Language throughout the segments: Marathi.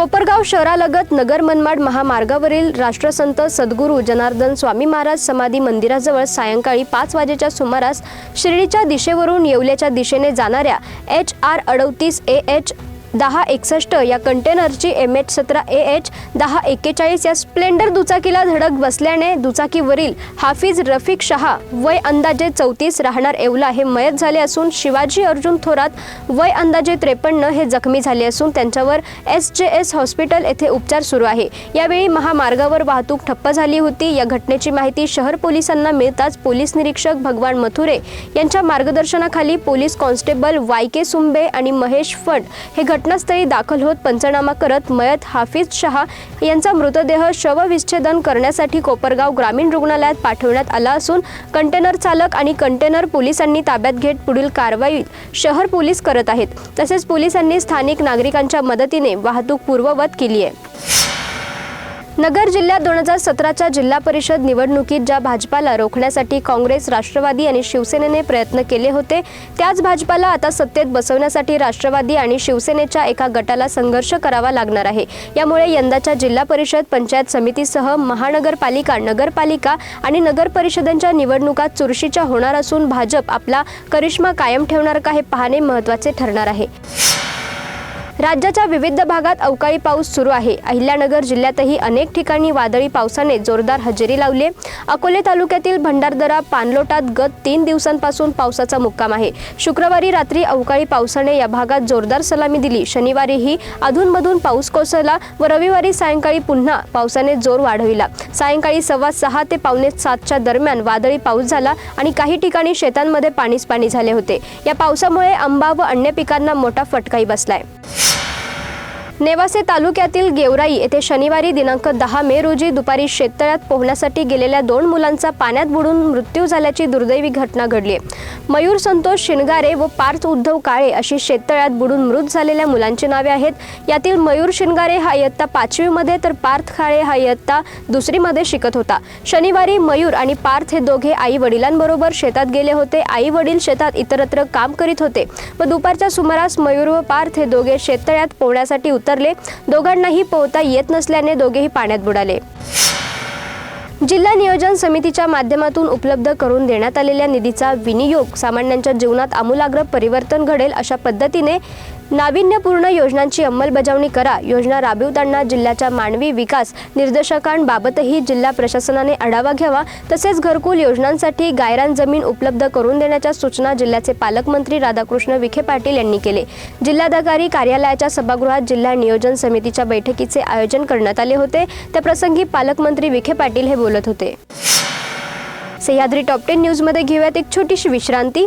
कोपरगाव शहरालगत नगर मनमाड महामार्गावरील राष्ट्रसंत सद्गुरू जनार्दन स्वामी महाराज समाधी मंदिराजवळ सायंकाळी पाच वाजेच्या सुमारास शिर्डीच्या दिशेवरून येवल्याच्या दिशेने जाणाऱ्या एच आर अडतीस ए एच दहा एकसष्ट या कंटेनरची एम एच सतरा ए एच दहा एक्केचाळीस या स्प्लेंडर दुचाकीला धडक बसल्याने दुचाकीवरील हाफिज रफिक शहा वय अंदाजे चौतीस राहणार येवला हे मयत झाले असून शिवाजी अर्जुन थोरात वय अंदाजे त्रेपन्न हे जखमी झाले असून त्यांच्यावर एस जे एस हॉस्पिटल येथे उपचार सुरू आहे. यावेळी महामार्गावर वाहतूक ठप्प झाली होती. या घटनेची माहिती शहर पोलिसांना मिळताच पोलीस निरीक्षक भगवान मथुरे यांच्या मार्गदर्शनाखाली police constable Y K Sumbe आणि महेश फट हे घट घटनास्थळी दाखल होत पंचनामा करत मयत हाफिज शहा यांचा मृतदेह शवविच्छेदन करण्यासाठी कोपरगाव ग्रामीण रुग्णालयात पाठवण्यात आला असून कंटेनर चालक आणि कंटेनर पोलिसांनी ताब्यात घेत पुढील कारवाई शहर पोलीस करत आहेत. तसेच पोलिसांनी स्थानिक नागरिकांच्या मदतीने वाहतूक पूर्ववत केली आहे. नगर जिल्ह्यात दोन हजार सतराच्या जिल्हा परिषद निवडणुकीत ज्या भाजपाला रोखण्यासाठी काँग्रेस राष्ट्रवादी आणि शिवसेनेने प्रयत्न केले होते त्याच भाजपाला आता सत्तेत बसवण्यासाठी राष्ट्रवादी आणि शिवसेनेच्या एका गटाला संघर्ष करावा लागणार आहे. यामुळे यंदाच्या जिल्हा परिषद पंचायत समितीसह महानगरपालिका नगरपालिका आणि नगर परिषदांच्या निवडणुका चुरशीच्या होणार असून भाजप आपला करिश्मा कायम ठेवणार का हे पाहणे महत्त्वाचे ठरणार आहे. राज्याच्या विविध भागात अवकाळी पाऊस सुरू आहे. अहिल्यानगर जिल्ह्यातही अनेक ठिकाणी वादळी पावसाने जोरदार हजेरी लावली अकोले तालुक्यातील भंडारदरा पानलोटात गत तीन दिवसांपासून पावसाचा मुक्काम आहे. शुक्रवारी रात्री अवकाळी पावसाने या भागात जोरदार सलामी दिली. शनिवारीही अधूनमधून पाऊस कोसळला व रविवारी सायंकाळी पुन्हा पावसाने जोर वाढविला. सायंकाळी सव्वा सहा ते पावणे सातच्या दरम्यान वादळी पाऊस झाला आणि काही ठिकाणी शेतांमध्ये पाणीच पाणी झाले होते. या पावसामुळे आंबा व अन्य पिकांना मोठा फटकाही बसलाय. नेवासे तालुक्यातील गेवराई येथे शनिवारी दिनांक दहा मे रोजी दुपारी शेततळ्यात पोहण्यासाठी गेलेल्या दोन मुलांचा पाण्यात बुडून मृत्यू झाल्याची दुर्दैवी घटना घडली. मयूर संतोष शिनगारे व पार्थ उद्धव काळे अशी शेततळ्यात बुडून मृत झालेल्या मुलांची नावे आहेत. यातील मयूर शिनगारे हा इयत्ता पाचवीमध्ये तर पार्थ काळे हा इयत्ता दुसरीमध्ये शिकत होता. शनिवारी मयूर आणि पार्थ हे दोघे आई वडिलांबरोबर शेतात गेले होते. आई वडील शेतात इतरत्र काम करीत होते व दुपारच्या सुमारास मयूर व पार्थ हे दोघे शेततळ्यात पोहण्यासाठी उतरले. दोघांनाही पोहता येत नसल्याने दोघेही पाण्यात बुडाले. जिल्हा नियोजन समितीच्या माध्यमातून उपलब्ध करून देण्यात आलेल्या निधीचा विनियोग सामान्यांच्या जीवनात आमूलाग्र परिवर्तन घडेल अशा पद्धतीने नाविन्यपूर्ण योजनांची अंमलबजावणी करा. योजना राबविताना जिल्ह्याच्या मानवी विकास निर्देशकांबाबतही जिल्हा प्रशासनाने आढावा घ्यावा. तसेच घरकुल योजनांसाठी गायरान जमीन उपलब्ध करून देण्याच्या सूचना जिल्ह्याचे पालकमंत्री राधाकृष्ण विखे पाटील यांनी केले. जिल्हाधिकारी कार्यालयाच्या सभागृहात जिल्हा नियोजन समितीच्या बैठकीचे आयोजन करण्यात आले होते. त्याप्रसंगी पालकमंत्री विखे पाटील हे बोलत होते. सह्याद्री टॉप टेन न्यूजमध्ये घेऊयात एक छोटीशी विश्रांती.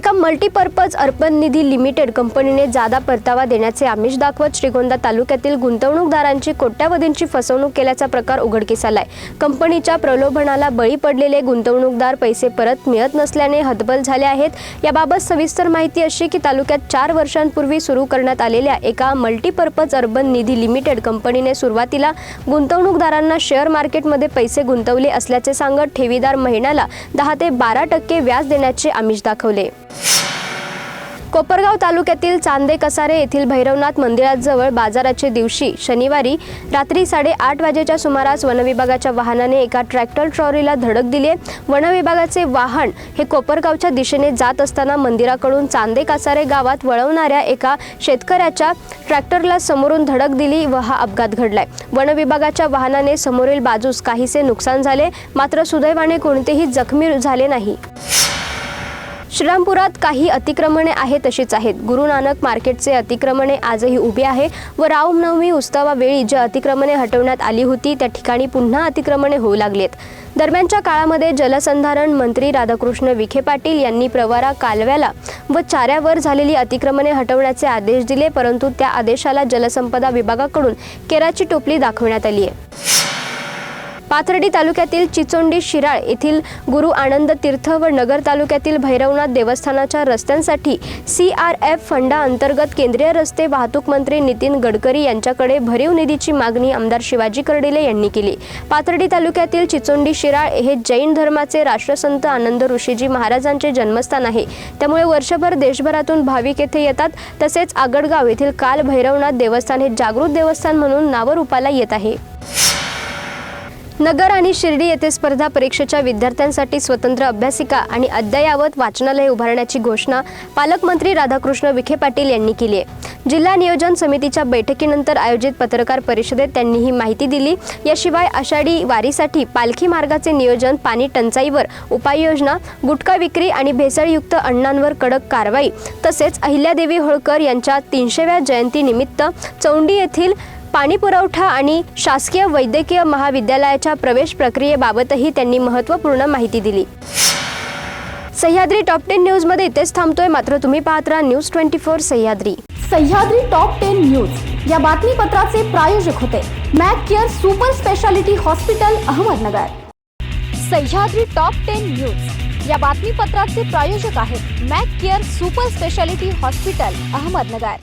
एका मल्टीपर्पज अर्पण निधी लिमिटेड कंपनीने जादा परतावा देण्याचे आमिष दाखवत श्रीगोंदा तालुक्यातील गुंतवणूकदारांची कोट्यावधींची फसवणूक केल्याचा प्रकार उघडकीस आलाय. कंपनीच्या प्रलोभनाला बळी पडलेले गुंतवणूकदार पैसे परत मिळत नसल्याने हतबल झाले आहेत. याबाबत सविस्तर माहिती अशी की तालुक्यात चार वर्षांपूर्वी सुरू करण्यात आलेल्या एका मल्टीपर्पज अर्बन निधी लिमिटेड कंपनीने सुरुवातीला गुंतवणूकदारांना शेअर मार्केटमध्ये पैसे गुंतवले असल्याचे सांगत ठेवीदार महिन्याला दहा ते बारा टक्के व्याज देण्याचे आमिष दाखवले. कोपरगाव तालुक्यातील चांदे कसारे येथील भैरवनाथ मंदिराजवळ बाजाराचे दिवशी शनिवारी रात्री साडेआठ वाजेच्या सुमारास वनविभागाच्या वाहनाने एका ट्रॅक्टर ट्रॉलीला धडक दिली वनविभागाचे वाहन हे कोपरगावच्या दिशेने जात असताना मंदिराकडून चांदे कासारे गावात वळवणाऱ्या एका शेतकऱ्याच्या ट्रॅक्टरला समोरून धडक दिली व हा अपघात घडलाय. वनविभागाच्या वाहनाने समोरील बाजूस काहीसे नुकसान झाले मात्र सुदैवाने कोणतेही जखमी झाले नाही. श्रीरामपुरात काही अतिक्रमणे आहेत तशीच आहेत. गुरु नानक मार्केटचे अतिक्रमणे आजही उभी आहे व रामनवमी उत्सवावेळी ज्या अतिक्रमणे हटवण्यात आली होती त्या ठिकाणी पुन्हा अतिक्रमणे होऊ लागलेत. दरम्यानच्या काळामध्ये जलसंधारण मंत्री राधाकृष्ण विखे पाटील यांनी प्रवारा कालव्याला व चाऱ्यावर झालेली अतिक्रमणे हटवण्याचे आदेश दिले परंतु त्या आदेशाला जलसंपदा विभागाकडून केराची टोपली दाखवण्यात आली आहे. पाथर्डी तालुक्यातील चिचोंडी शिराळ येथील गुरु आनंद तीर्थ व नगर तालुक्यातील भैरवनाथ देवस्थानाच्या रस्त्यांसाठी सी आर एफ फंडाअंतर्गत केंद्रीय रस्ते वाहतूक मंत्री नितीन गडकरी यांच्याकडे भरीव निधीची मागणी आमदार शिवाजी कर्डिले यांनी केली. पाथर्डी तालुक्यातील चिचोंडी शिराळ हे जैन धर्माचे राष्ट्रसंत आनंद ऋषीजी महाराजांचे जन्मस्थान आहे. त्यामुळे वर्षभर देशभरातून भाविक येथे येतात. तसेच आगडगाव येथील काल भैरवनाथ देवस्थान हे जागृत देवस्थान म्हणून नावरूपाला येत आहे. नगर आणि शिर्डी येथे स्पर्धा परीक्षेच्या विद्यार्थ्यांसाठी स्वतंत्र अभ्यासिका आणि अद्ययावत वाचनालय उभारण्याची घोषणा पालकमंत्री राधाकृष्ण विखे पाटील यांनी केली आहे. जिल्हा नियोजन समितीच्या बैठकीनंतर आयोजित पत्रकार परिषदेत त्यांनी ही माहिती दिली. याशिवाय आषाढी वारीसाठी पालखी मार्गाचे नियोजन पाणी टंचाईवर उपाययोजना गुटखा विक्री आणि भेसळयुक्त अण्णांवर कडक कारवाई तसेच अहिल्यादेवी होळकर यांच्या तीनशेव्या जयंतीनिमित्त चौंडी येथील पाणी पुरवठा आणि शासकीय वैद्यकीय महाविद्यालयाच्या प्रवेश प्रक्रियेबाबतही त्यांनी महत्त्वपूर्ण माहिती दिली. सह्याद्री टॉप टेन न्यूजमध्ये इथेच थांबतोय. मात्र तुम्ही पाहत राहा news twenty four Sahyadri. Sahyadri top ten news. या बातमीपत्राचे प्रायोजक होते Mac Care super speciality hospital Ahmednagar. Sahyadri top ten news. या बातमीपत्राचे प्रायोजक आहेत Mac Care super speciality hospital Ahmednagar.